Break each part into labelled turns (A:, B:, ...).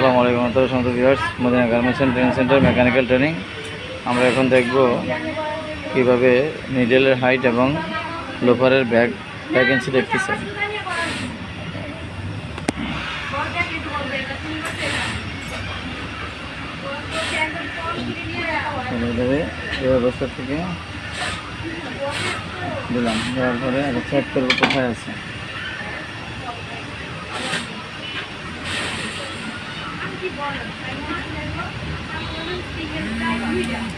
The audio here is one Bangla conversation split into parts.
A: আসসালামু আলাইকুম তো সমস্ত viewers Madina garments and training centre mechanical training আমরা এখন দেখব কীভাবে নিডেলের হাইট এবং লোফারের ব্যাগ ভ্যাকেন্সি দেখতেছে অবস্থা থেকে দিলাম, দেওয়ার পরে করব কোথায় আছে?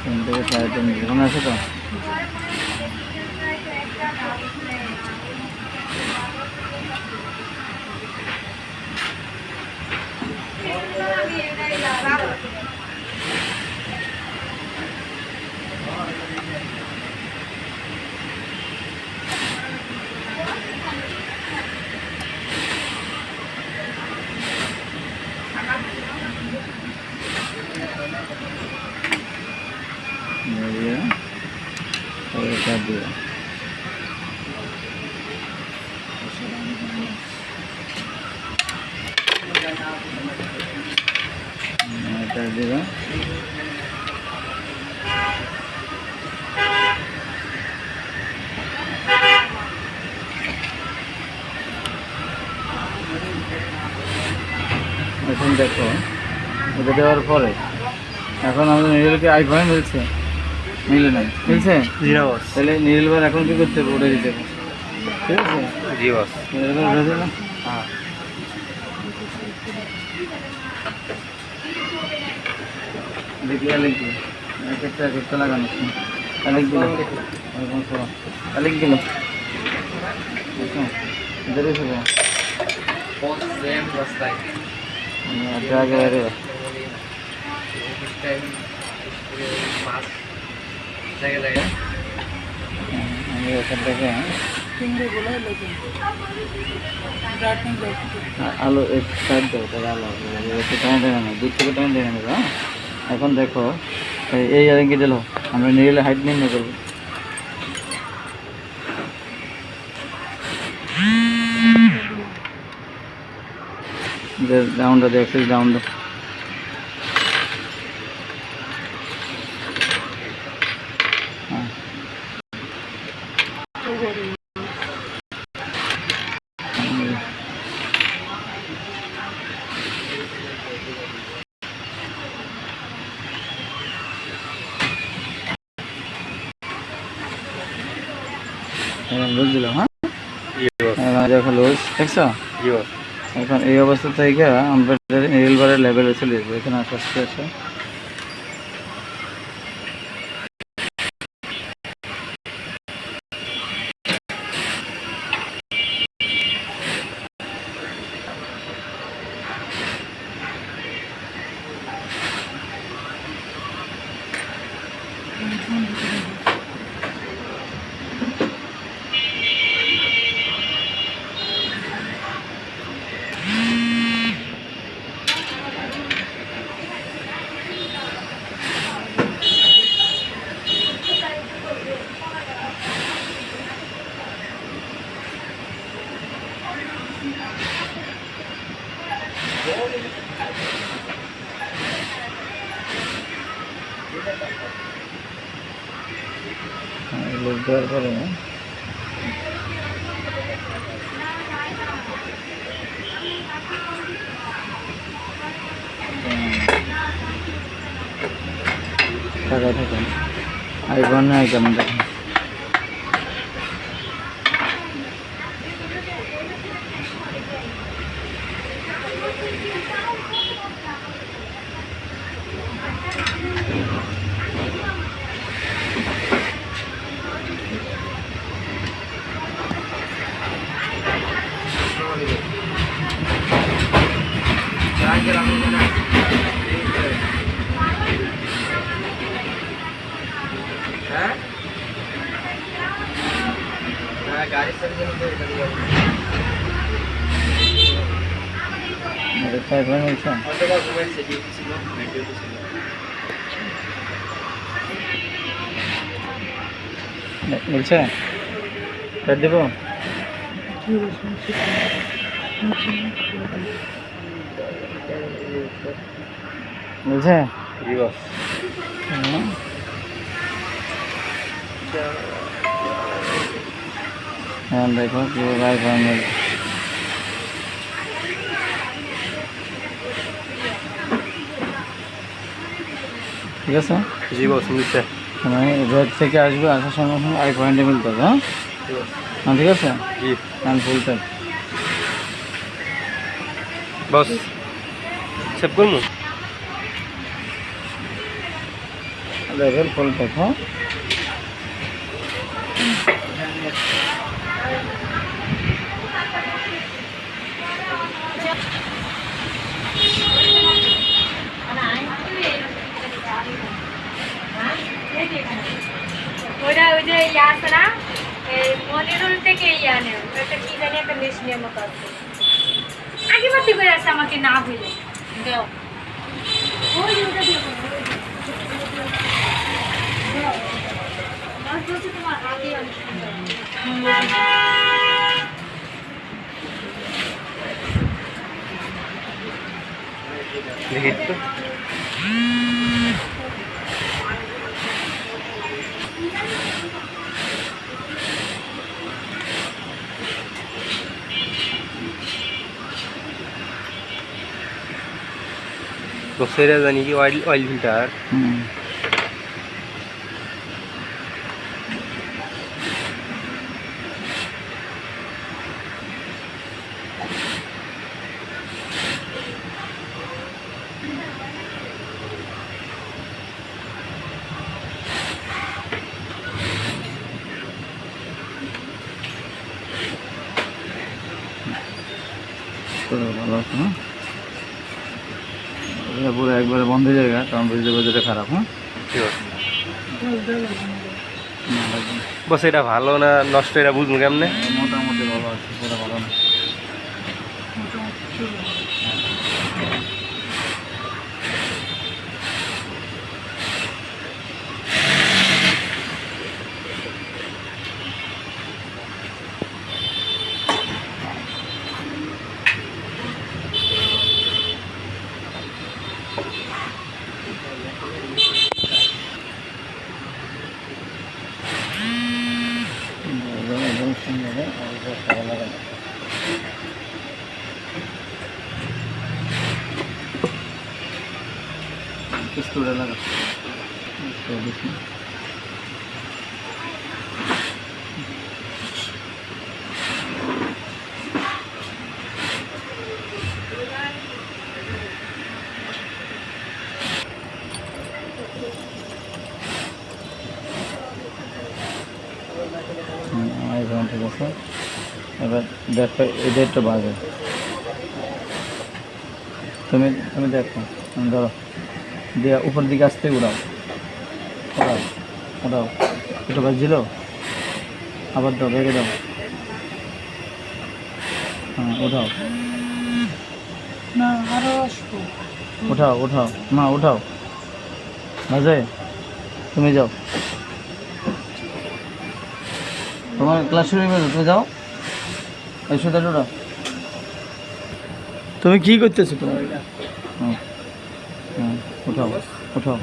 A: তিন থেকে সাড়ে তিন ঘন আছে তো দিয়ে এটা দিয়ে এটা দিবা। এখন দেখো এটা দেওয়ার পরে এখন আমাদের নিজেদেরকে আইফোনে মিলছে। মিলে নাই মিলছে?
B: জিরা বস
A: তাহলে নীলবার এখন কি করতে হবে? উঠে দিতে হবে। ঠিক আছে?
B: জি বস হ্যাঁ।
A: দেখলে লিখবে এক একটা এক একটা লাগানো লিখ দিল লিখ দিল আলো এক সাইড দেবো তাহলে আলো দূর থেকে টাইম দেখে নেব এখন দেখো এই- ইয়ারিংকে দিল? আমরা নিয়ে হাইট নির্ণয় করব। ডাউনটা দেখছিস ডাউনটা হ্যাঁ দিলাম হ্যাঁ? এখন দেখো লুজ দেখছ? এখন এই অবস্থা থেকে আমরা রেলবারের বারের লেভেলে চলে যাব এখানে আস্তে আস্তে লোক দেওয়ার পরে টাকা থাকে। আইফোন কেমন দেখেন?
B: হ্যাঁ হ্যাঁ গাড়ির সাথে
A: এটা আইফোন মিলছে
B: হয়তো বা ঘুমাইছে ডিউটি ছিল ডিউটি ছিল।
A: মিলছে কাট দেবো? বুঝছে। এখন দেখো আইফোন মেলে ঠিক আছে?
B: জি বস
A: মানে রেড থেকে আসবে আসার সঙ্গে সঙ্গে আই পয়েন্টে মিলতে হবে হ্যাঁ? হ্যাঁ ঠিক আছে? আমি ফুল টাইম
B: বস সেভ করব?
A: দেখেন ফুল টাইম হ্যাঁ?
C: ওইটা ওই যে ইয়ে আছে না? এই মনিরুল থেকে ইয়ে আনে। একটা কি জানি একটা মেশিনের মতো আছে। আগে বাতি করে আছে আমাকে না ভুলে দাও। ওই ওটা দিয়ে ওই যে। দাও। আমার বলছে তোমার আগে
B: দেখি। তো বসের জানি কি অয়েল অয়েল ফিল্টার
A: ভালো আছে হ্যাঁ? এটা পুরো একবারে বন্ধ জায়গা কারণ বুঝতে বুঝতে খারাপ হ্যাঁ।
B: বস এটা ভালো না? নষ্ট এটা বুঝব কেমনে?
A: মোটামুটি ভালো আছে পুরো ভালো। না একদম একদম সুন্দর হ্যাঁ? আর এটা ভালো লাগে না। পিস্তলটা লাগা পিস্তল দিস না। হুম, আইফোন ঠিক আছে এবার দেখো এই ডেটটা বাজে। তুমি তুমি দেখো ধরো দিয়ে উপর দিকে আসতে উড়াও। উড়াও উড়াও। এটা বাজছিল আবার দাও রেখে দাও। হ্যাঁ উঠাও।
C: না আরও আসব।
A: উঠাও উঠাও। না উঠাও। বাজে? তুমি যাও। তোমার ক্লাস শুরু হয়ে তুমি যাও। এই সুতা টুটা তুমি কি করতেছো তুমি হুম, হুম, উঠাও উঠাও।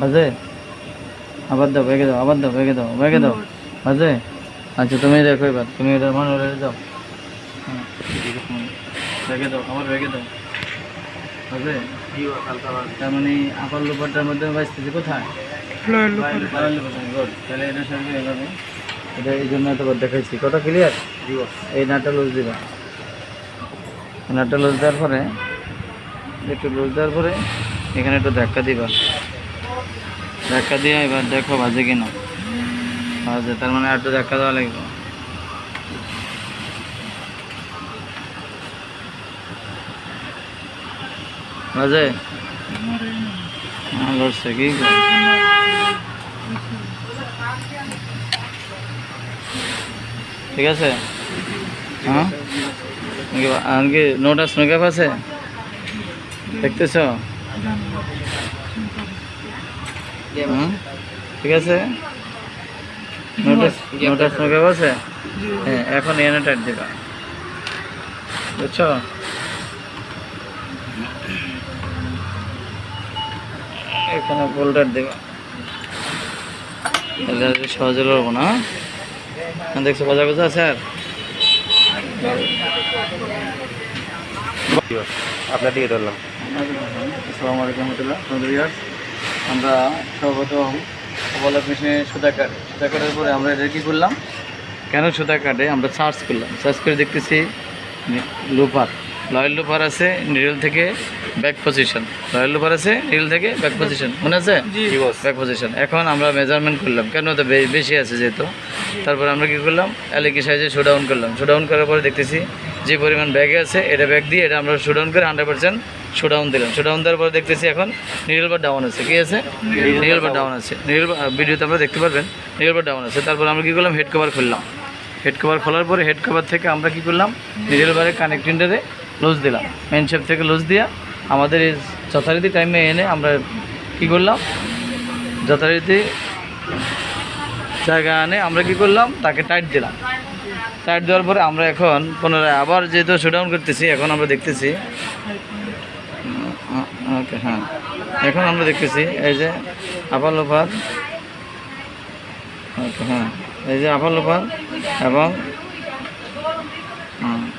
A: বাজে? আবার দাও বেগে দাও আবার দাও বেগে দাও বেগে দাও। বাজে? আচ্ছা তুমি দেখো এবার তুমি এটা মনে হলে যাও। বেগে দাও আবার বেগে দাও। বাজে? তার মানে আপার লোপারটার মধ্যে বাঁচতেছে কোথায়? তাহলে এটা সঙ্গে এভাবে এটা এই জন্য এতবার দেখাইছি। কথা ক্লিয়ার এই নাটটা লুজ দিবা। নাটটা লুজ দেওয়ার পরে একটু লুজ দেওয়ার পরে এখানে একটু ধাক্কা দিবা। ধাক্কা দিয়ে এবার দেখো বাজে কিনা। বাজে তার মানে আর একটু ধাক্কা দেওয়া লাগবে। বাজে? হ্যাঁ লড়ছে কি? ঠিক আছে? হ্যাঁ? কি নোটা স্নেকআপ আছে? দেখতেছ? ঠিক আছে? নোটা নোটা আছে? হ্যাঁ এখন এনে দিবা বুঝছ? এখানে ফোল্ডার দেবা। সহজে লড়বো না হ্যাঁ? দেখছ বাজা বাজা স্যার
B: আপনার দিকে ধরলাম।
A: আসসালামু আলাইকুম রহমতুল্লাহ আমরা সর্বপ্রথম বলক মেশিনে সুতা কাটে সুতা কাটার পরে আমরা এটা কী করলাম? কেন সুতা কাটে আমরা সার্চ করলাম। সার্চ করে দেখতেছি লুপার লয়েল লুপার আছে নিডল থেকে ব্যাক পজিশন লয়েল লুপার আছে নিডল থেকে ব্যাক পজিশন মনে আছে?
B: জি। বস
A: ব্যাক পজিশন এখন আমরা মেজারমেন্ট করলাম। কেন তো বে- বেশি আছে যেহেতু? তারপর আমরা কি করলাম? এলাকি সাইজে শো ডাউন করলাম। শো ডাউন করার পরে দেখতেছি যে পরিমাণ ব্যাগে আছে, এটা ব্যাগ দিয়ে এটা আমরা শোডাউন করে হান্ড্রেড পার্সেন্ট শো ডাউন দিলাম। শোডাউন দেওয়ার পরে দেখতেছি এখন বার ডাউন আছে। কি আছে? বার ডাউন আছে। নিডল ভিডিওতে আমরা দেখতে পারবেন বার ডাউন আছে। তারপর আমরা কি করলাম? হেড কভার খুললাম। হেড কভার খোলার পরে হেড কভার থেকে আমরা কি করলাম? নিডল বারে কানেক্টিংটারে লুজ দিলাম। মেন শেপ থেকে লুজ দিয়া আমাদের এই যথারীতি টাইমে এনে আমরা কি করলাম? যথারীতি জায়গা আনে আমরা কি করলাম? তাকে টাইট দিলাম। টাইট দেওয়ার পরে আমরা এখন পুনরায় আবার যেহেতু শোডাউন করতেছি এখন আমরা দেখতেছি। ওকে হ্যাঁ। এখন আমরা দেখতেছি এই যে আপার লোপার ওকে হ্যাঁ। এই যে আপার লোপার এবং হুম,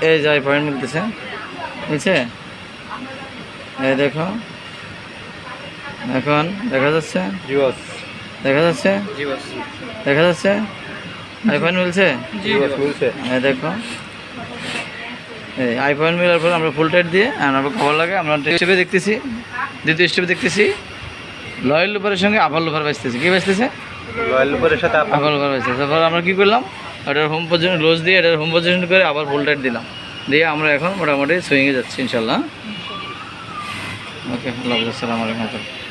A: এই- যে পয়েন্ট মিলতেছে। বুঝছে? এই দেখো। এখন দেখা যাচ্ছে।
B: জি বস
A: দেখা যাচ্ছে? দেখা যাচ্ছে? আইফোন মিলছে? দেখো। এই আইফোন মিলার পর আমরা ফুল টাইট দিয়ে আর আমরা খবর লাগে আমরা স্টেপে দেখতেছি দ্বিতীয় স্টেপে দেখতেছি। লয়েল লুপারের সঙ্গে আবার লুপার বাঁচতেছে কি বাঁচতেছে
B: রয়্যাল উপরের সাথে
A: আবার লুপার বাঁচতেছে তারপর আমরা কি করলাম? এটার হোম পজিশন লোজ দিয়ে এটার হোম পজিশন করে আবার ফুল টাইট দিলাম। দিয়ে আমরা এখন মোটামুটি সুইংয়ে যাচ্ছি ইনশাল্লাহ ওকে আল্লাহ আসসালামু আলাইকুম।